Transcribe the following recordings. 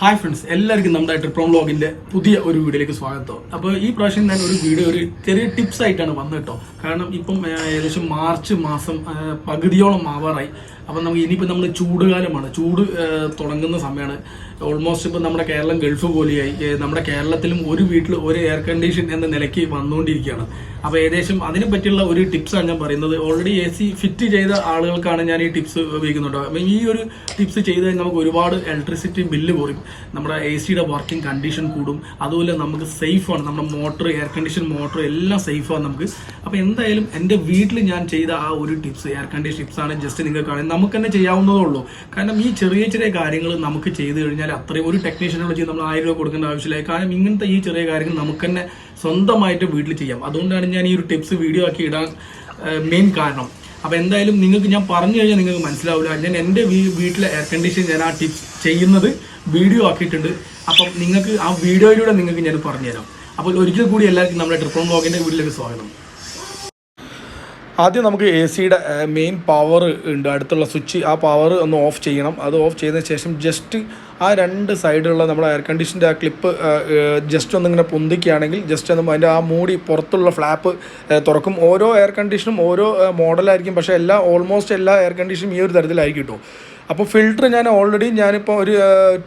Hi friends എല്ലാവർക്കും നമ്മുടെ ട്രിപ്രോം ബ്ലോഗിന്റെ പുതിയ ഒരു വീഡിയോയിലേക്ക് സ്വാഗതം. അപ്പോൾ ഈ പ്രാവശ്യം ഞാൻ ഒരു വീഡിയോ ഒരു ചെറിയ ടിപ്സ് ആയിട്ടാണ് വന്നത് കേട്ടോ. കാരണം ഇപ്പം ഏകദേശം മാർച്ച് മാസം പകുതിയോളം ആവാറായി. അപ്പം നമുക്ക് ഇനിയിപ്പോൾ നമ്മൾ ചൂടുകാലമാണ്. ചൂട് തുടങ്ങുന്ന സമയമാണ് ഓൾമോസ്റ്റ് ഇപ്പം നമ്മുടെ കേരളം ഗൾഫ് പോലെയായി. നമ്മുടെ കേരളത്തിലും ഒരു വീട്ടിൽ ഒരു എയർ കണ്ടീഷൻ എന്ന നിലയ്ക്ക് വന്നുകൊണ്ടിരിക്കുകയാണ്. അപ്പോൾ ഏകദേശം അതിനെ പറ്റിയുള്ള ഒരു ടിപ്സാണ് ഞാൻ പറയുന്നത്. ഓൾറെഡി എ സി ഫിറ്റ് ചെയ്ത ആളുകൾക്കാണ് ഞാൻ ഈ ടിപ്സ് ഉപയോഗിക്കുന്നുണ്ട്. അപ്പം ഈ ഒരു ടിപ്സ് ചെയ്ത് നമുക്ക് ഒരുപാട് ഇലക്ട്രിസിറ്റി ബില്ല് കുറയും നമ്മുടെ എ സിയുടെ വർക്കിംഗ് കണ്ടീഷൻ കൂടും. അതുപോലെ നമുക്ക് സേഫാണ് നമ്മുടെ മോട്ടർ എയർ കണ്ടീഷൻ മോട്ടർ എല്ലാം സേഫാണ് നമുക്ക്. അപ്പോൾ എന്തായാലും എന്റെ വീട്ടിൽ ഞാൻ ചെയ്ത ആ ഒരു ടിപ്സ് എയർ കണ്ടീഷൻ ടിപ്സാണ് ജസ്റ്റ് നിങ്ങൾക്ക് കാണാൻ നമുക്ക് തന്നെ ചെയ്യാവുന്നതേ ഉള്ളൂ. കാരണം ഈ ചെറിയ ചെറിയ കാര്യങ്ങൾ നമുക്ക് ചെയ്ത് കഴിഞ്ഞാൽ അത്രയും ഒരു ടെക്നീഷ്യനെ ചെയ്ത് നമ്മൾ ആയിരം രൂപ കൊടുക്കേണ്ട ആവശ്യമില്ല. കാരണം ഇങ്ങനത്തെ ഈ ചെറിയ കാര്യങ്ങൾ നമുക്ക് തന്നെ സ്വന്തമായിട്ട് വീട്ടിൽ ചെയ്യാം. അതുകൊണ്ടാണ് ഞാൻ ഈ ഒരു ടിപ്സ് വീഡിയോ ആക്കി ഇടാൻ മെയിൻ കാരണം. അപ്പോൾ എന്തായാലും നിങ്ങൾക്ക് ഞാൻ പറഞ്ഞു കഴിഞ്ഞാൽ നിങ്ങൾക്ക് മനസ്സിലാവില്ല. ഞാൻ എന്റെ വീട്ടിലെ എയർ കണ്ടീഷൻ ഞാൻ ആ ടിപ്സ് ചെയ്യുന്നത് വീഡിയോ ആക്കിയിട്ടുണ്ട്. അപ്പം നിങ്ങൾക്ക് ആ വീഡിയോയിലൂടെ നിങ്ങൾക്ക് ഞാൻ പറഞ്ഞുതരാം. അപ്പോൾ ഒരിക്കൽ കൂടി എല്ലാവർക്കും നമ്മുടെ ട്രിപ്പോൺ ബ്ലോഗിന്റെ വീട്ടിലേക്ക് സ്വാഗതം. ആദ്യം നമുക്ക് എ സിയുടെ മെയിൻ പവർ ഉണ്ട്. അടുത്തുള്ള സ്വിച്ച് ആ പവർ ഒന്ന് ഓഫ് ചെയ്യണം. അത് ഓഫ് ചെയ്തതിന് ശേഷം ജസ്റ്റ് ആ രണ്ട് സൈഡിലുള്ള നമ്മുടെ എയർ കണ്ടീഷന്റെ ആ ക്ലിപ്പ് ജസ്റ്റ് ഒന്നിങ്ങനെ പൊന്തിക്കുകയാണെങ്കിൽ ജസ്റ്റ് ഒന്ന് അതിന്റെ ആ മൂടി പുറത്തുള്ള ഫ്ലാപ്പ് തുറക്കും. ഓരോ എയർ കണ്ടീഷനും ഓരോ മോഡലായിരിക്കും പക്ഷേ എല്ലാ ഓൾമോസ്റ്റ് എല്ലാ എയർ കണ്ടീഷനും ഈ ഒരു തരത്തിലായിരിക്കും കേട്ടോ. അപ്പോൾ ഫിൽറ്റർ ഞാൻ ഓൾറെഡി ഞാനിപ്പോൾ ഒരു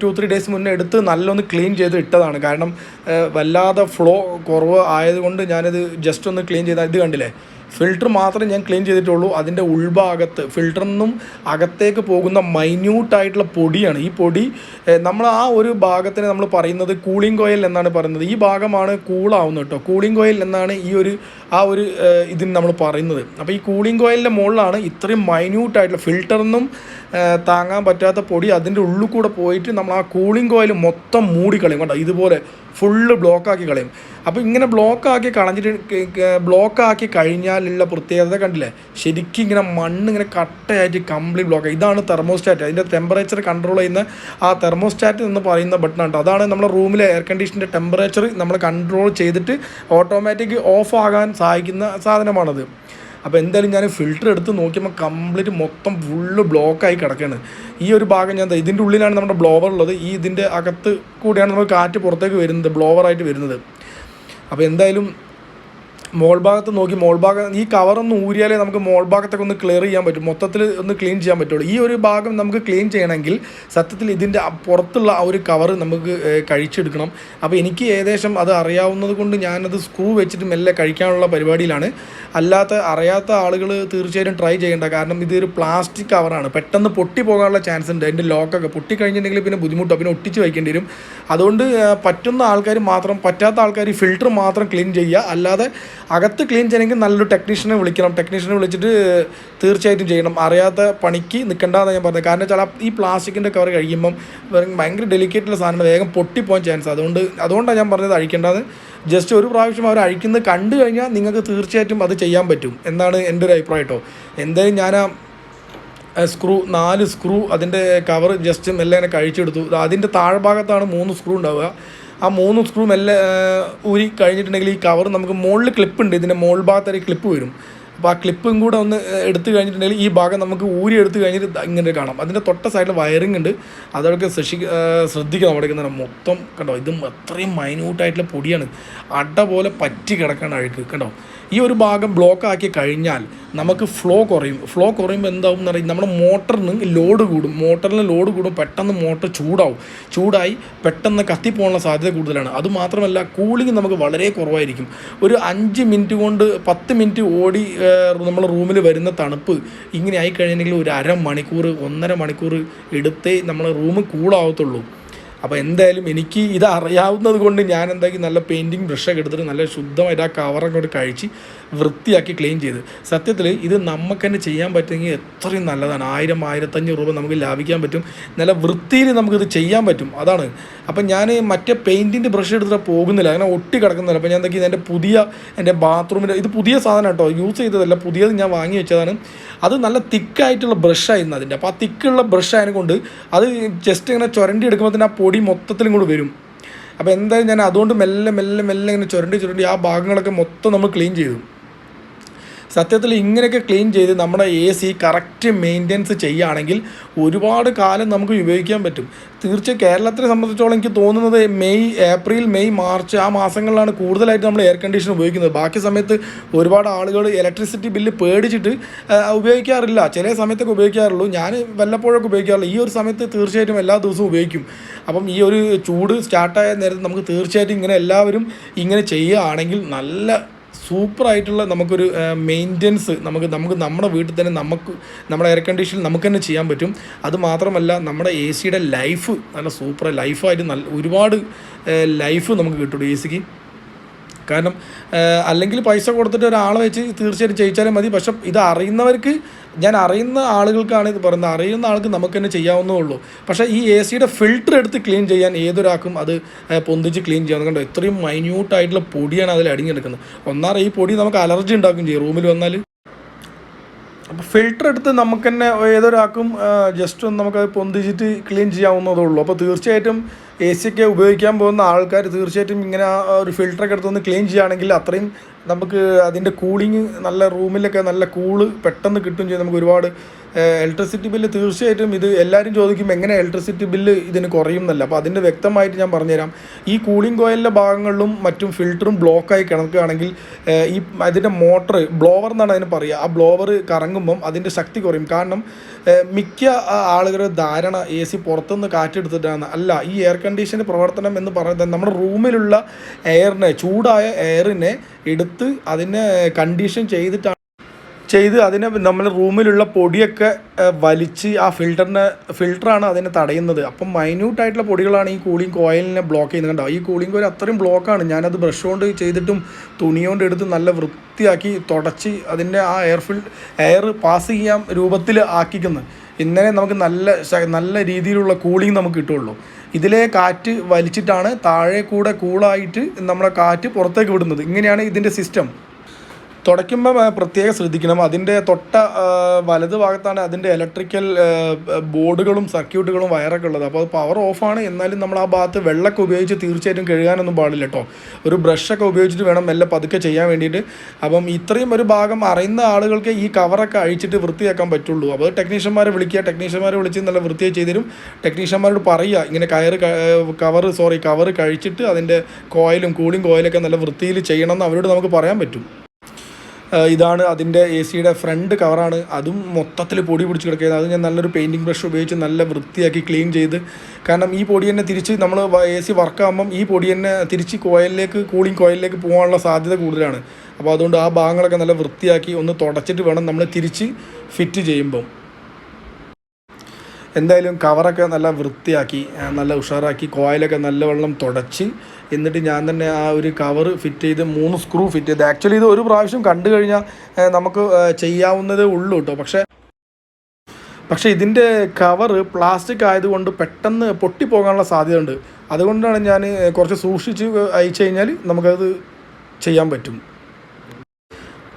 ടു ത്രീ ഡേയ്സ് മുന്നേ എടുത്ത് നല്ലൊന്ന് ക്ലീൻ ചെയ്ത് ഇട്ടതാണ്. കാരണം വല്ലാതെ ഫ്ലോ കുറവ് ആയതുകൊണ്ട് ഞാനിത് ജസ്റ്റ് ഒന്ന് ക്ലീൻ ചെയ്താൽ ഇത് കണ്ടില്ലേ? ഫിൽറ്റർ മാത്രമേ ഞാൻ ക്ലീൻ ചെയ്തിട്ടുള്ളൂ. അതിന്റെ ഉൾഭാഗത്ത് ഫിൽറ്ററിൽ നിന്നും അകത്തേക്ക് പോകുന്ന മൈന്യൂട്ടായിട്ടുള്ള പൊടിയാണ്. ഈ പൊടി നമ്മൾ ആ ഒരു ഭാഗത്തിന് നമ്മൾ പറയുന്നത് കൂളിംഗ് കോയിൽ എന്നാണ് പറയുന്നത്. ഈ ഭാഗമാണ് കൂളാവുന്നത് കേട്ടോ. കൂളിംഗ് കോയിൽ എന്നാണ് ഈ ഒരു ആ ഒരു ഇതിന് നമ്മൾ പറയുന്നത്. അപ്പോൾ ഈ കൂളിംഗ് കോയിലിന്റെ മുകളിലാണ് ഇത്രയും മൈന്യൂട്ടായിട്ടുള്ള ഫിൽറ്ററിൽ നിന്നും താങ്ങാൻ പറ്റാത്ത പൊടി അതിന്റെ ഉള്ളിൽ കൂടെ പോയിട്ട് നമ്മൾ ആ കൂളിംഗ് കോയിൽ മൊത്തം മൂടിക്കളയും കേട്ടോ. ഇതുപോലെ ഫുള്ള് ബ്ലോക്കാക്കി കളയും. അപ്പോൾ ഇങ്ങനെ ബ്ലോക്കാക്കി കളഞ്ഞിട്ട് ബ്ലോക്കാക്കി കഴിഞ്ഞാലുള്ള പ്രത്യേകത കണ്ടില്ലേ? ശരിക്കും ഇങ്ങനെ മണ്ണ് ഇങ്ങനെ കട്ടയായിട്ട് കംപ്ലീറ്റ് ബ്ലോക്ക് ഇതാണ് തെർമോസ്റ്റാറ്റ് അതിന്റെ ടെമ്പറേച്ചർ കൺട്രോൾ ചെയ്യുന്ന ആ തെർമോസ്റ്റാറ്റ് എന്ന് പറയുന്ന ബട്ടൺ ആണ് അതാണ് നമ്മുടെ റൂമിലെ എയർ കണ്ടീഷന്റെ ടെമ്പറേച്ചർ നമ്മൾ കൺട്രോൾ ചെയ്തിട്ട് ഓട്ടോമാറ്റിക് ഓഫ് ആകാൻ സഹായിക്കുന്ന സാധനമാണത്. അപ്പോൾ എന്തായാലും ഞാൻ ഫിൽറ്റർ എടുത്ത് നോക്കിയപ്പോൾ കംപ്ലീറ്റ് മൊത്തം ഫുള്ള് ബ്ലോക്കായി കിടക്കുകയാണ് ഈ ഒരു ഭാഗം ഞാൻ ഇതിന്റെ ഉള്ളിലാണ് നമ്മുടെ ബ്ലോവർ ഉള്ളത്. ഈ ഇതിന്റെ അകത്ത് കൂടിയാണ് നമ്മൾ കാറ്റ് പുറത്തേക്ക് വരുന്നത് ബ്ലോവറായിട്ട് വരുന്നത്. അപ്പോൾ എന്തായാലും മോൾ ഭാഗത്ത് നോക്കി മോൾ ഭാഗം ഈ കവറൊന്ന് ഊരിയാലേ നമുക്ക് മോൾ ഭാഗത്തൊക്കെ ഒന്ന് ക്ലിയർ ചെയ്യാൻ പറ്റും മൊത്തത്തിൽ ഒന്ന് ക്ലീൻ ചെയ്യാൻ പറ്റുള്ളൂ. ഈ ഒരു ഭാഗം നമുക്ക് ക്ലീൻ ചെയ്യണമെങ്കിൽ സത്യത്തിൽ ഇതിന്റെ പുറത്തുള്ള ആ ഒരു കവർ നമുക്ക് കഴിച്ചെടുക്കണം. അപ്പോൾ എനിക്ക് ഏകദേശം അത് അറിയാവുന്നത് കൊണ്ട് ഞാനത് സ്ക്രൂ വെച്ചിട്ട് മെല്ലെ കഴിക്കാനുള്ള പരിപാടിയിലാണ്. അല്ലാത്ത അറിയാത്ത ആളുകൾ തീർച്ചയായിട്ടും ട്രൈ ചെയ്യേണ്ട. കാരണം ഇതൊരു പ്ലാസ്റ്റിക് കവറാണ് പെട്ടെന്ന് പൊട്ടി പോകാനുള്ള ചാൻസ് ഉണ്ട്. അതിന്റെ ലോക്കൊക്കെ പൊട്ടി കഴിഞ്ഞിട്ടുണ്ടെങ്കിൽ പിന്നെ ബുദ്ധിമുട്ടാണ് പിന്നെ ഒട്ടിച്ച് വയ്ക്കേണ്ടി വരും. അതുകൊണ്ട് പറ്റുന്ന ആൾക്കാർ മാത്രം പറ്റാത്ത ആൾക്കാർ ഫിൽറ്റർ മാത്രം ക്ലീൻ ചെയ്യുക. അല്ലാതെ അകത്ത് ക്ലീൻ ചെയ്യണമെങ്കിൽ നല്ലൊരു ടെക്നീഷ്യനെ വിളിക്കണം. ടെക്നീഷ്യനെ വിളിച്ചിട്ട് തീർച്ചയായിട്ടും ചെയ്യണം. അറിയാത്ത പണിക്ക് നിൽക്കേണ്ടതെന്ന് ഞാൻ പറഞ്ഞത്. കാരണം വെച്ചാൽ ഈ പ്ലാസ്റ്റിക്കിന്റെ കവർ കഴിയുമ്പം ഭയങ്കര ഡെലിക്കേറ്റുള്ള സാധനം വേഗം പൊട്ടിപ്പോകാൻ ചാൻസ് അതുകൊണ്ട് അതുകൊണ്ടാണ് ഞാൻ പറഞ്ഞത് അഴിക്കേണ്ടത്. ജസ്റ്റ് ഒരു പ്രാവശ്യം അവർ അഴിക്കുന്നത് കണ്ടു കഴിഞ്ഞാൽ നിങ്ങൾക്ക് തീർച്ചയായിട്ടും അത് ചെയ്യാൻ പറ്റും. എന്നാണ് എന്റെ ഒരു അഭിപ്രായം കേട്ടോ എന്തായാലും ഞാൻ ആ സ്ക്രൂ നാല് സ്ക്രൂ അതിന്റെ കവർ ജസ്റ്റ് മെല്ലെ കഴിച്ചെടുത്തു. അതിന്റെ താഴ്ഭാഗത്താണ് മൂന്ന് സ്ക്രൂ ഉണ്ടാവുക. ആ മൂന്ന് സ്ക്രൂ മെല്ലെ ഊരി കഴിഞ്ഞിട്ടുണ്ടെങ്കിൽ ഈ കവർ നമുക്ക് മുകളിൽ ക്ലിപ്പ് ഉണ്ട്. ഇതിന്റെ മുകൾ ഭാഗത്തൊരു ക്ലിപ്പ് വരും. അപ്പോൾ ആ ക്ലിപ്പും കൂടെ ഒന്ന് എടുത്തു കഴിഞ്ഞിട്ടുണ്ടെങ്കിൽ ഈ ഭാഗം നമുക്ക് ഊരി എടുത്തു കഴിഞ്ഞിട്ട് ഇങ്ങനെ കാണാം. അതിന്റെ തൊട്ട സൈഡിൽ വയറിംഗ് ഉണ്ട്. അതൊക്കെ ശ്രദ്ധി ശ്രദ്ധിക്കണം അവിടെ ഇങ്ങനെ മൊത്തം കണ്ടോ? ഇതും അത്രയും മൈന്യൂട്ടായിട്ടുള്ള പൊടിയാണ്. അട പോലെ പറ്റി കിടക്കാണ് അഴുക്ക് കണ്ടോ? ഈ ഒരു ഭാഗം ബ്ലോക്ക് ആക്കി കഴിഞ്ഞാൽ നമുക്ക് ഫ്ലോ കുറയും. ഫ്ലോ കുറയുമ്പോൾ എന്താവും എന്ന് നമ്മുടെ മോട്ടറിന് ലോഡ് കൂടും. മോട്ടറിന് ലോഡ് കൂടും. പെട്ടെന്ന് മോട്ടർ ചൂടാവും. ചൂടായി പെട്ടെന്ന് കത്തിപ്പോകാനുള്ള സാധ്യത കൂടുതലാണ്. അതുമാത്രമല്ല കൂളിംഗ് നമുക്ക് വളരെ കുറവായിരിക്കും. ഒരു അഞ്ച് മിനിറ്റ് കൊണ്ട് പത്ത് മിനിറ്റ് ഓടി നമ്മൾ റൂമിൽ വരുന്ന തണുപ്പ് ഇങ്ങനെ ആയി കഴിഞ്ഞിട്ടുണ്ടെങ്കിൽ ഒരു അര മണിക്കൂർ ഒന്നര മണിക്കൂർ എടുത്തേ നമ്മൾ റൂം കൂളാവത്തുള്ളൂ. അപ്പോൾ എന്തായാലും എനിക്ക് ഇത് അറിയാവുന്നത് കൊണ്ട് ഞാൻ എന്താക്കി നല്ല പെയിന്റിങ് ബ്രഷൊക്കെ എടുത്തിട്ട് നല്ല ശുദ്ധമായിട്ട് ആ കവറൊക്കെ കഴിച്ച് വൃത്തിയാക്കി ക്ലീൻ ചെയ്ത്. സത്യത്തിൽ ഇത് നമുക്ക് തന്നെ ചെയ്യാൻ പറ്റുമെങ്കിൽ എത്രയും നല്ലതാണ്. ആയിരം ആയിരത്തഞ്ഞൂറ് രൂപ നമുക്ക് ലാഭിക്കാൻ പറ്റും. നല്ല വൃത്തിയിൽ നമുക്കിത് ചെയ്യാൻ പറ്റും. അതാണ്. അപ്പം ഞാൻ മറ്റേ പെയിന്റിന്റെ ബ്രഷ് എടുത്തിട്ട് പോകുന്നില്ല. അങ്ങനെ ഒട്ടി കിടക്കുന്നില്ല. അപ്പോൾ ഞാൻ എന്താക്കി എന്റെ പുതിയ എന്റെ ബാത്റൂമിന്റെ ഇത് പുതിയ സാധനം കേട്ടോ. യൂസ് ചെയ്തതല്ല. പുതിയത് ഞാൻ വാങ്ങി വെച്ചതാണ്. അത് നല്ല തിക്കായിട്ടുള്ള ബ്രഷായിരുന്നു അതിന്റെ. അപ്പോൾ ആ തിക്കുള്ള ബ്രഷ് ആയതുകൊണ്ട് അത് ജസ്റ്റ് ഇങ്ങനെ ചുരണ്ടി എടുക്കുമ്പോൾ തന്നെ ആ പൊടി മൊത്തത്തിലും കൂടെ വരും. അപ്പോൾ എന്തായാലും ഞാൻ അതുകൊണ്ട് മെല്ലെ മെല്ലെ മെല്ലെ ഇങ്ങനെ ചുരണ്ടി ചുരണ്ടി ആ ഭാഗങ്ങളൊക്കെ മൊത്തം നമ്മൾ ക്ലീൻ ചെയ്തു. സത്യത്തിൽ ഇങ്ങനെയൊക്കെ ക്ലീൻ ചെയ്ത് നമ്മുടെ എ സി കറക്റ്റ് മെയിന്റെനൻസ് ചെയ്യുകയാണെങ്കിൽ ഒരുപാട് കാലം നമുക്ക് ഉപയോഗിക്കാൻ പറ്റും. തീർച്ചയായും കേരളത്തിനെ സംബന്ധിച്ചോളം എനിക്ക് തോന്നുന്നത് മെയ് ഏപ്രിൽ മെയ് മാർച്ച് ആ മാസങ്ങളിലാണ് കൂടുതലായിട്ട് നമ്മൾ എയർ കണ്ടീഷൻ ഉപയോഗിക്കുന്നത്. ബാക്കി സമയത്ത് ഒരുപാട് ആളുകൾ ഇലക്ട്രിസിറ്റി ബില്ല് പേടിച്ചിട്ട് ഉപയോഗിക്കാറില്ല. ചില സമയത്തൊക്കെ ഉപയോഗിക്കാറുള്ളൂ. ഞാൻ വല്ലപ്പോഴൊക്കെ ഉപയോഗിക്കാറുള്ളൂ. ഈ ഒരു സമയത്ത് തീർച്ചയായിട്ടും എല്ലാ ദിവസവും ഉപയോഗിക്കും. അപ്പം ഈ ഒരു ചൂട് സ്റ്റാർട്ടായ നേരത്ത് നമുക്ക് തീർച്ചയായിട്ടും ഇങ്ങനെ എല്ലാവരും ഇങ്ങനെ ചെയ്യുകയാണെങ്കിൽ നല്ല സൂപ്പറായിട്ടുള്ള നമുക്കൊരു മെയിന്റെനൻസ് നമുക്ക് നമുക്ക് നമ്മുടെ വീട്ടിൽ തന്നെ നമുക്ക് നമ്മുടെ എയർ കണ്ടീഷനിൽ നമുക്ക് തന്നെ ചെയ്യാൻ പറ്റും. അത് മാത്രമല്ല നമ്മുടെ എ സിയുടെ ലൈഫ് നല്ല സൂപ്പർ ലൈഫായിട്ട് നല്ല ഒരുപാട് ലൈഫ് നമുക്ക് കിട്ടും എ സിക്ക് കാരണം അല്ലെങ്കിൽ പൈസ കൊടുത്തിട്ട് ഒരാളെ വെച്ച് തീർച്ചയായിട്ടും ചെയ്യിച്ചാലും മതി. പക്ഷെ ഇത് അറിയുന്നവർക്ക് ഞാൻ അറിയുന്ന ആളുകൾക്കാണ് ഇത് പറയുന്നത്. അറിയുന്ന ആൾക്ക് നമുക്ക് തന്നെ ചെയ്യാവുന്നേ ഉള്ളൂ. പക്ഷേ ഈ എ സിയുടെ ഫിൽറ്റർ എടുത്ത് ക്ലീൻ ചെയ്യാൻ ഏതൊരാൾക്കും അത് പൊന്തിച്ച് ക്ലീൻ ചെയ്യാൻ കണ്ടോ? ഇത്രയും മൈന്യൂട്ടായിട്ടുള്ള പൊടിയാണ് അതിൽ അടിഞ്ഞെടുക്കുന്നത്. ഒന്നാറ് ഈ പൊടി നമുക്ക് അലർജി ഉണ്ടാക്കും ചെയ്യും റൂമിൽ വന്നാൽ അപ്പോൾ ഫിൽറ്റർ എടുത്ത് നമുക്ക് തന്നെ ഏതൊരാൾക്കും ജസ്റ്റ് ഒന്ന് നമുക്കത് പൊന്തിച്ചിട്ട് ക്ലീൻ ചെയ്യാവുന്നതേ ഉള്ളൂ. അപ്പോൾ തീർച്ചയായിട്ടും എ സി ഒക്കെ ഉപയോഗിക്കാൻ പോകുന്ന ആൾക്കാർ തീർച്ചയായിട്ടും ഇങ്ങനെ ആ ഒരു ഫിൽറ്ററൊക്കെ എടുത്തൊന്ന് ക്ലീൻ ചെയ്യുകയാണെങ്കിൽ അത്രയും നമുക്ക് അതിന്റെ കൂളിങ് നല്ല റൂമിലൊക്കെ നല്ല കൂൾ പെട്ടെന്ന് കിട്ടും ചെയ്യും. നമുക്ക് ഒരുപാട് ഇലക്ട്രിസിറ്റി ബില്ല് തീർച്ചയായിട്ടും ഇത് എല്ലാവരും ചോദിക്കും എങ്ങനെ ഇലക്ട്രിസിറ്റി ബില്ല് ഇതിന് കുറയും എന്നല്ല. അപ്പോൾ അതിന്റെ വ്യക്തമായിട്ട് ഞാൻ പറഞ്ഞുതരാം. ഈ കൂളിംഗ് കോയിലിന്റെ ഭാഗങ്ങളിലും മറ്റും ഫിൽറ്ററും ബ്ലോക്കായി കിടക്കുകയാണെങ്കിൽ ഈ അതിന്റെ മോട്ടർ ബ്ലോവർ എന്നാണ് അതിന് പറയുക. ആ ബ്ലോവർ കറങ്ങുമ്പം അതിന്റെ ശക്തി കുറയും. കാരണം മിക്ക ആളുകളുടെ ധാരണ എ സി പുറത്തുനിന്ന് കാറ്റെടുത്തിട്ടാണ്. അല്ല ഈ എയർ കണ്ടീഷന്റെ പ്രവർത്തനം എന്ന് പറയുന്നത് നമ്മുടെ റൂമിലുള്ള എയറിനെ ചൂടായ എയറിനെ എടുത്ത് അതിനെ കണ്ടീഷൻ ചെയ്തിട്ടാണ് ചെയ്ത് അതിനെ നമ്മൾ റൂമിലുള്ള പൊടിയൊക്കെ വലിച്ച് ആ ഫിൽറ്ററിനെ ഫിൽറ്ററാണ് അതിനെ തടയുന്നത്. അപ്പം മൈന്യൂട്ടായിട്ടുള്ള പൊടികളാണ് ഈ കൂളിംഗ് കോയിലിനെ ബ്ലോക്ക് ചെയ്യുന്നത്. കണ്ടോ? ഈ കൂളിംഗ് കോയിൽ അത്രയും ബ്ലോക്കാണ്. ഞാനത് ബ്രഷ് കൊണ്ട് ചെയ്തിട്ടും തുണി കൊണ്ട് എടുത്ത് നല്ല വൃത്തിയാക്കി തുടച്ച് അതിന്റെ ആ എയർ ഫിൽ എയർ പാസ് ചെയ്യാൻ രൂപത്തിൽ ആക്കിക്കുന്നത് ഇന്നലെ നമുക്ക് നല്ല നല്ല രീതിയിലുള്ള കൂളിംഗ് നമുക്ക് കിട്ടുള്ളൂ ഇതിലെ കാറ്റ് വലിച്ചിട്ടാണ് താഴെ കൂടെ കൂളായിട്ട് നമ്മുടെ കാറ്റ് പുറത്തേക്ക് വിടുന്നത്. ഇങ്ങനെയാണ് ഇതിന്റെ സിസ്റ്റം. തുടയ്ക്കുമ്പോൾ ആ, പ്രത്യേകം ശ്രദ്ധിക്കണം. അതിന്റെ തൊട്ട വലത് ഭാഗത്താണ് അതിന്റെ ഇലക്ട്രിക്കൽ ബോർഡുകളും സർക്യൂട്ടുകളും വയറൊക്കെ ഉള്ളത്. അപ്പോൾ പവർ ഓഫാണ് എന്നാലും നമ്മൾ ആ ഭാഗത്ത് വെള്ളമൊക്കെ ഉപയോഗിച്ച് തീർച്ചയായിട്ടും കഴുകാനൊന്നും പാടില്ല കേട്ടോ ഒരു ബ്രഷൊക്കെ ഉപയോഗിച്ചിട്ട് വേണം മെല്ലെ പതുക്കെ ചെയ്യാൻ വേണ്ടിയിട്ട്. അപ്പം ഇത്രയും ഒരു ഭാഗം അറിയുന്ന ആളുകൾക്ക് ഈ കവറൊക്കെ അഴിച്ചിട്ട് വൃത്തിയാക്കാൻ പറ്റുള്ളൂ. അപ്പോൾ ടെക്നീഷ്യന്മാരെ വിളിക്കുക ടെക്നീഷ്യന്മാരെ വിളിച്ച് നല്ല വൃത്തിയായി ചെയ്ത് തരും. ടെക്നീഷ്യന്മാരോട് പറയുക ഇങ്ങനെ കയറ് കവർ സോറി കവർ കഴിച്ചിട്ട് അതിന്റെ കോയിലും കൂളിംഗ് കോയിലൊക്കെ നല്ല വൃത്തിയിൽ ചെയ്യണമെന്ന് അവരോട് നമുക്ക് പറയാൻ പറ്റും. ഇതാണ് അതിന്റെ എ സിയുടെ ഫ്രണ്ട് കവറാണ്. അതും മൊത്തത്തിൽ പൊടി പിടിച്ച് കിടക്കുന്നത് അത് ഞാൻ നല്ലൊരു പെയിന്റിങ് ബ്രഷ് ഉപയോഗിച്ച് നല്ല വൃത്തിയാക്കി ക്ലീൻ ചെയ്ത്. കാരണം ഈ പൊടി തന്നെ തിരിച്ച് നമ്മൾ എ സി വർക്കാകുമ്പം ഈ പൊടി തന്നെ തിരിച്ച് കോയിലിലേക്ക് കൂളിംഗ് കോയിലിലേക്ക് പോകാനുള്ള സാധ്യത കൂടുതലാണ്. അപ്പോൾ അതുകൊണ്ട് ആ ഭാഗങ്ങളൊക്കെ നല്ല വൃത്തിയാക്കി ഒന്ന് തുടച്ചിട്ട് വേണം നമ്മൾ തിരിച്ച് ഫിറ്റ് ചെയ്യുമ്പം. എന്തായാലും കവറൊക്കെ നല്ല വൃത്തിയാക്കി നല്ല ഉഷാറാക്കി കോയിലൊക്കെ നല്ല വെള്ളം തുടച്ച് എന്നിട്ട് ഞാൻ തന്നെ ആ ഒരു കവർ ഫിറ്റ് ചെയ്ത് മൂന്ന് സ്ക്രൂ ഫിറ്റ് ചെയ്ത് ആക്ച്വലി ഇത് ഒരു പ്രാവശ്യം കണ്ടു കഴിഞ്ഞാൽ നമുക്ക് ചെയ്യാവുന്നതേ ഉള്ളൂ കേട്ടോ പക്ഷേ പക്ഷേ ഇതിന്റെ കവർ പ്ലാസ്റ്റിക് ആയതുകൊണ്ട് പെട്ടെന്ന് പൊട്ടിപ്പോകാനുള്ള സാധ്യതയുണ്ട്. അതുകൊണ്ടാണ് ഞാൻ കുറച്ച് സൂക്ഷിച്ച് അയച്ചു കഴിഞ്ഞാൽ നമുക്കത് ചെയ്യാൻ പറ്റും.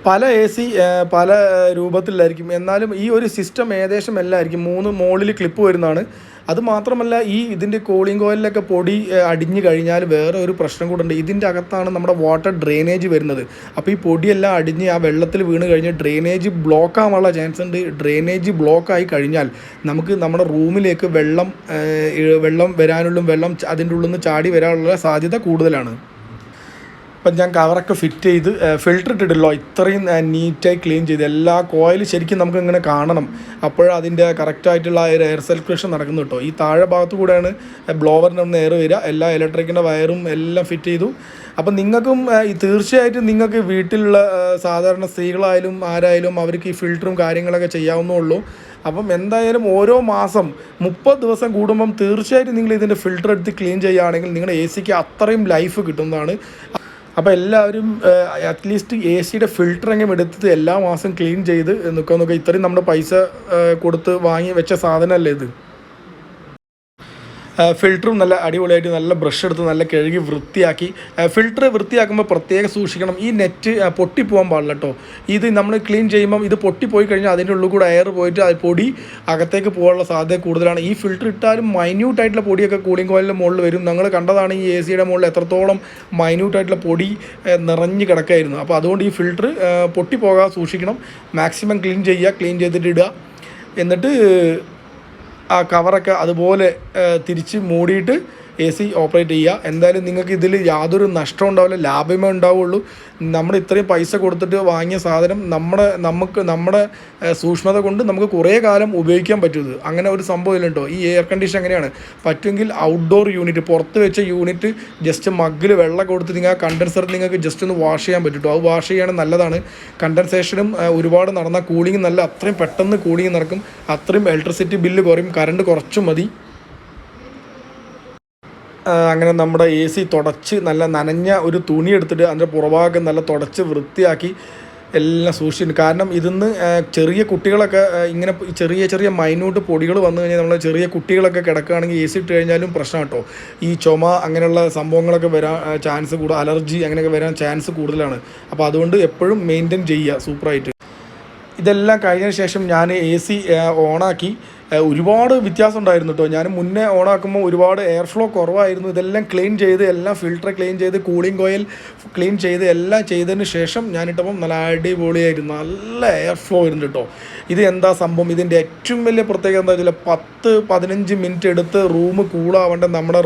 പല എ സി പല രൂപത്തിലായിരിക്കും. എന്നാലും ഈ ഒരു സിസ്റ്റം ഏകദേശം എല്ലായിരിക്കും. മൂന്ന് മോളിൽ ക്ലിപ്പ് വരുന്നതാണ്. അത് മാത്രമല്ല ഈ ഇതിന്റെ കൂളിംഗ് കോയിലൊക്കെ പൊടി അടിഞ്ഞു കഴിഞ്ഞാൽ വേറെ ഒരു പ്രശ്നം കൂടെ ഉണ്ട്. ഇതിന്റെ അകത്താണ് നമ്മുടെ വാട്ടർ ഡ്രെയിനേജ് വരുന്നത്. അപ്പോൾ ഈ പൊടിയെല്ലാം അടിഞ്ഞ് ആ വെള്ളത്തിൽ വീണ് കഴിഞ്ഞ് ഡ്രെയിനേജ് ബ്ലോക്ക് ആവാനുള്ള ചാൻസ് ഉണ്ട്. ഡ്രെയിനേജ് ബ്ലോക്ക് ആയി കഴിഞ്ഞാൽ നമുക്ക് നമ്മുടെ റൂമിലേക്ക് വെള്ളം വെള്ളം വരാനുള്ള വെള്ളം അതിന്റെ ഉള്ളിൽ നിന്ന് ചാടി വരാനുള്ള സാധ്യത കൂടുതലാണ്. അപ്പം ഞാൻ കവറൊക്കെ ഫിറ്റ് ചെയ്ത് ഫിൽട്ടർ ഇട്ടിട്ടില്ലോ. ഇത്രയും നീറ്റായി ക്ലീൻ ചെയ്ത് എല്ലാ കോയിൽ ശരിക്കും നമുക്ക് ഇങ്ങനെ കാണണം. അപ്പോഴതിന്റെ കറക്റ്റായിട്ടുള്ള ഒരു എയർ സർക്കുലേഷൻ നടക്കുന്നു കേട്ടോ. ഈ താഴെ ഭാഗത്ത് കൂടെയാണ് ബ്ലോവറിന്റെ ഒന്ന് എയർ വരിക. എല്ലാ ഇലക്ട്രിക്കിന്റെ വയറും എല്ലാം ഫിറ്റ് ചെയ്തു. അപ്പം നിങ്ങൾക്കും ഈ തീർച്ചയായിട്ടും നിങ്ങൾക്ക് വീട്ടിലുള്ള സാധാരണ സ്ത്രീകളായാലും ആരായാലും അവർക്ക് ഈ ഫിൽറ്ററും കാര്യങ്ങളൊക്കെ ചെയ്യാവുന്നേ ഉള്ളൂ. അപ്പം എന്തായാലും ഓരോ മാസം മുപ്പത് ദിവസം കൂടുമ്പം തീർച്ചയായിട്ടും നിങ്ങൾ ഇതിന്റെ ഫിൽറ്റർ എടുത്ത് ക്ലീൻ ചെയ്യുകയാണെങ്കിൽ നിങ്ങളുടെ എ സിക്ക് അത്രയും ലൈഫ് കിട്ടുന്നതാണ്. അപ്പോൾ എല്ലാവരും അറ്റ്ലീസ്റ്റ് എ സിയുടെ ഫിൽറ്ററെങ്കിലും എടുത്തിട്ട് എല്ലാ മാസം ക്ലീൻ ചെയ്ത് നിൽക്കുക നോക്കുക ഇത്രയും നമ്മുടെ പൈസ കൊടുത്ത് വാങ്ങി വെച്ച സാധനമല്ലേ ഇത്. ഫിൽറ്ററും നല്ല അടിപൊളിയായിട്ട് നല്ല ബ്രഷ് എടുത്ത് നല്ല കഴുകി വൃത്തിയാക്കി. ഫിൽറ്റർ വൃത്തിയാക്കുമ്പോൾ പ്രത്യേകം സൂക്ഷിക്കണം. ഈ നെറ്റ് പൊട്ടിപ്പോകാൻ പാടില്ല കേട്ടോ ഇത് നമ്മൾ ക്ലീൻ ചെയ്യുമ്പം ഇത് പൊട്ടിപ്പോയി കഴിഞ്ഞാൽ അതിന്റെ ഉള്ളിൽ കൂടെ എയർ പോയിട്ട് അത് പൊടി അകത്തേക്ക് പോകാനുള്ള സാധ്യത കൂടുതലാണ്. ഈ ഫിൽറ്റർ ഇട്ടാലും മൈന്യൂട്ടായിട്ടുള്ള പൊടിയൊക്കെ കൂളിംഗ് കോയിലിന്റെ മുകളിൽ വരും. നിങ്ങൾ കണ്ടതാണ് ഈ എ സിയുടെ മുകളിൽ എത്രത്തോളം മൈന്യൂട്ടായിട്ടുള്ള പൊടി നിറഞ്ഞ് കിടക്കായിരുന്നു. അപ്പോൾ അതുകൊണ്ട് ഈ ഫിൽറ്റർ പൊട്ടിപ്പോകാതെ സൂക്ഷിക്കണം. മാക്സിമം ക്ലീൻ ചെയ്യുക ക്ലീൻ ചെയ്തിട്ട് ഇടുക. എന്നിട്ട് ആ കവറൊക്കെ അതുപോലെ തിരിച്ച് മൂടിയിട്ട് എ സി ഓപ്പറേറ്റ് ചെയ്യുക. എന്തായാലും നിങ്ങൾക്ക് ഇതിൽ യാതൊരു നഷ്ടവും ഉണ്ടാവില്ല ലാഭമേ ഉണ്ടാവുള്ളൂ. നമ്മൾ ഇത്രയും പൈസ കൊടുത്തിട്ട് വാങ്ങിയ സാധനം നമ്മുടെ നമുക്ക് നമ്മുടെ സൂക്ഷ്മത കൊണ്ട് നമുക്ക് കുറേ കാലം ഉപയോഗിക്കാൻ പറ്റുന്നത്. അങ്ങനെ ഒരു സംഭവം ഇല്ല കേട്ടോ. ഈ എയർ കണ്ടീഷൻ എങ്ങനെയാണ് പറ്റുമെങ്കിൽ ഔട്ട്ഡോർ യൂണിറ്റ് പുറത്ത് വെച്ച യൂണിറ്റ് ജസ്റ്റ് മഗ്ഗിൽ വെള്ളം കൊടുത്ത് നിങ്ങൾ കണ്ടൻസർ നിങ്ങൾക്ക് ജസ്റ്റ് ഒന്ന് വാഷ് ചെയ്യാൻ പറ്റും അത് വാഷ് ചെയ്യുകയാണെങ്കിൽ നല്ലതാണ്. കണ്ടൻസേഷനും ഒരുപാട് നടന്ന കൂളിംഗ് നല്ല അത്രയും പെട്ടെന്ന് കൂളിംഗ് നടക്കും. അത്രയും ഇലക്ട്രിസിറ്റി ബില്ല് കുറയും കറണ്ട് കുറച്ചും മതി. ആ, അങ്ങനെ നമ്മുടെ എ സി തുടച്ച് നല്ല നനഞ്ഞ ഒരു തുണി എടുത്തിട്ട് അതിന്റെ പുറഭാഗം നല്ല തുടച്ച് വൃത്തിയാക്കി എല്ലാം സൂക്ഷിച്ചിട്ടുണ്ട്. കാരണം ഇതിന്ന് ചെറിയ കുട്ടികളൊക്കെ ഇങ്ങനെ ചെറിയ ചെറിയ മൈന്യൂട്ട് പൊടികൾ വന്നു കഴിഞ്ഞാൽ നമ്മൾ ചെറിയ കുട്ടികളൊക്കെ കിടക്കുകയാണെങ്കിൽ എ സി ഇട്ട് കഴിഞ്ഞാലും പ്രശ്നം കേട്ടോ. ഈ ചുമ അങ്ങനെയുള്ള സംഭവങ്ങളൊക്കെ വരാൻ ചാൻസ് കൂടുതൽ അലർജി അങ്ങനെയൊക്കെ വരാൻ ചാൻസ് കൂടുതലാണ്. അപ്പോൾ അതുകൊണ്ട് എപ്പോഴും മെയിന്റെയിൻ ചെയ്യുക സൂപ്പറായിട്ട് ഇതെല്ലാം കഴിഞ്ഞതിന് ശേഷം ഞാൻ എ സി ഓണാക്കി ഒരുപാട് വ്യത്യാസം ഉണ്ടായിരുന്നു കേട്ടോ ഞാൻ മുന്നേ ഓണാക്കുമ്പോൾ ഒരുപാട് എയർ ഫ്ലോ കുറവായിരുന്നു. ഇതെല്ലാം ക്ലീൻ ചെയ്ത് എല്ലാം ഫിൽറ്റർ ക്ലീൻ ചെയ്ത് കൂളിംഗ് ഓയിൽ ക്ലീൻ ചെയ്ത് എല്ലാം ചെയ്തതിന് ശേഷം ഞാനിട്ടപ്പം നല്ല അടിപൊളിയായിരുന്നു. നല്ല എയർ ഫ്ലോ ആയിരുന്നു കേട്ടോ ഇത് എന്താ സംഭവം? ഇതിന്റെ ഏറ്റവും വലിയ പ്രത്യേകത എന്താ വെച്ചാൽ പത്ത് പതിനഞ്ച് മിനിറ്റ് എടുത്ത് റൂം കൂളാവേണ്ട നമ്മുടെ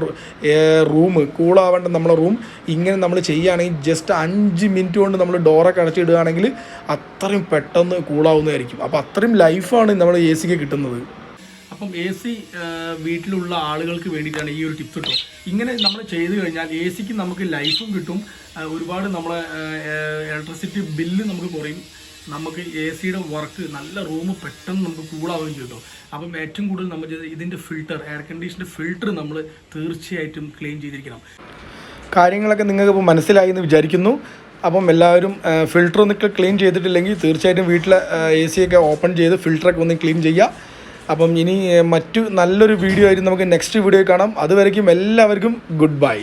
റൂം കൂളാവേണ്ട നമ്മുടെ റൂം ഇങ്ങനെ നമ്മൾ ചെയ്യുകയാണെങ്കിൽ ജസ്റ്റ് അഞ്ച് മിനിറ്റ് കൊണ്ട് നമ്മൾ ഡോറൊക്കെ അടച്ചിടുകയാണെങ്കിൽ അത്രയും പെട്ടെന്ന് കൂളാവുന്നതായിരിക്കും അപ്പോൾ അത്രയും ലൈഫാണ് നമ്മൾ എ സിക്ക് കിട്ടുന്നത്. അപ്പം എ സി വീട്ടിലുള്ള ആളുകൾക്ക് വേണ്ടിയിട്ടാണ് ഈ ഒരു ടിപ്സ് കേട്ടോ ഇങ്ങനെ നമ്മൾ ചെയ്തു കഴിഞ്ഞാൽ എ സിക്ക് നമുക്ക് ലൈഫും കിട്ടും. ഒരുപാട് നമ്മളെ ഇലക്ട്രിസിറ്റി ബില്ല് നമുക്ക് കുറയും. നമുക്ക് എ സിയുടെ വർക്ക് നല്ല റൂം പെട്ടെന്ന് നമുക്ക് കൂളാവുകയും കേട്ടോ. അപ്പം ഏറ്റവും കൂടുതൽ നമ്മൾ ചെയ്ത് ഇതിന്റെ ഫിൽട്ടർ എയർ കണ്ടീഷന്റെ ഫിൽട്ടർ നമ്മൾ തീർച്ചയായിട്ടും ക്ലീൻ ചെയ്തിരിക്കണം. കാര്യങ്ങളൊക്കെ നിങ്ങൾക്ക് ഇപ്പോൾ മനസ്സിലായി എന്ന് വിചാരിക്കുന്നു. അപ്പം എല്ലാവരും ഫിൽട്ടർ ഒന്ന് ക്ലീൻ ചെയ്തിട്ടില്ലെങ്കിൽ തീർച്ചയായിട്ടും വീട്ടിലെ എ സിയൊക്കെ ഓപ്പൺ ചെയ്ത് ഫിൽട്ടറൊക്കെ ഒന്ന് ക്ലീൻ ചെയ്യുക. അപ്പം ഇനി മറ്റു നല്ലൊരു വീഡിയോ ആയിട്ട് നമുക്ക് നെക്സ്റ്റ് വീഡിയോ കാണാം. അതുവരേക്കും എല്ലാവർക്കും ഗുഡ് ബൈ